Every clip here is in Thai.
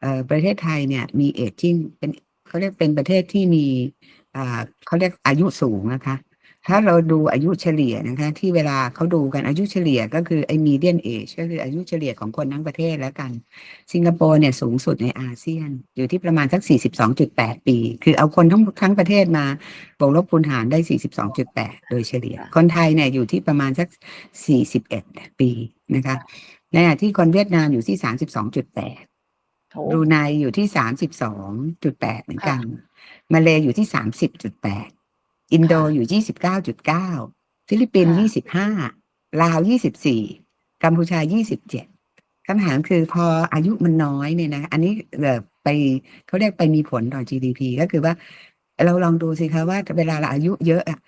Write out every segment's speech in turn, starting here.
เอ่อประเทศไทยเนี่ยมีเอจจิ้งเป็นเขาเรียกเป็นประเทศที่มีอ่าเขาเรียกอายุสูงนะคะ ถ้าเราดูอายุเฉลี่ยนะคะ ที่เวลาเขาดูกันอายุเฉลี่ยก็คือไอ้ median age ก็คืออายุเฉลี่ยของคนทั้งประเทศแล้วกัน สิงคโปร์เนี่ยสูงสุดในอาเซียน อยู่ที่ประมาณสัก 42.8 ปี คือเอาคนทั้งทั้งประเทศมาบวกลบคูณหารได้ 42.8 โดยเฉลี่ย คนไทยเนี่ยอยู่ที่ประมาณสัก 41 ปีนะคะในขณะที่คนเวียดนามอยู่ที่ 32.8 โอ้บรูไนอยู่ที่32.8เหมือนกัน มาเลอยู่ที่30.8อินโดอยู่29.9ฟิลิปปินส์25ลาว24กัมพูชา27คำถามคือพออายุมันน้อยเนี่ยนะ อันนี้เอ่อไปเขาเรียกไปมีผลต่อ GDP ก็คือว่า เราลองดูสิคะว่าเวลาเราอายุเยอะอะ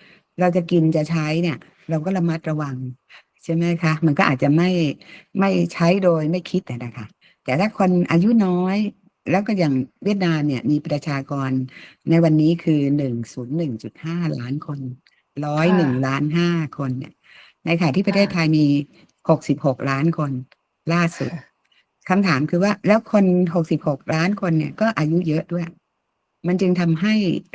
เราจะกินจะใช้เนี่ย เราก็ระมัดระวัง ใช่ไหมคะ มันก็อาจจะไม่ไม่ใช้โดยไม่คิดอะนะคะ แต่ถ้าคนอายุน้อย แล้วก็อย่างเวียดนามเนี่ยมีประชากรในวันนี้คือหนึ่งศูนย์หนึ่งจุดห้าล้านคนร้อยหนึ่งล้านห้าคนเนี่ยในขณะที่ประเทศไทยมีหกสิบหกล้านคน ล่าสุดคำถามคือว่าแล้วคนหกสิบหกล้านคนเนี่ยก็อายุเยอะด้วย มันจึงทำให้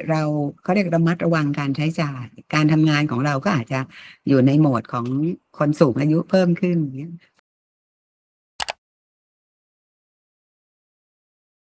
เราเขาเรียกระมัดระวังการใช้จ่าย การทำงานของเราก็อาจจะอยู่ในโหมดของคนสูงอายุเพิ่มขึ้น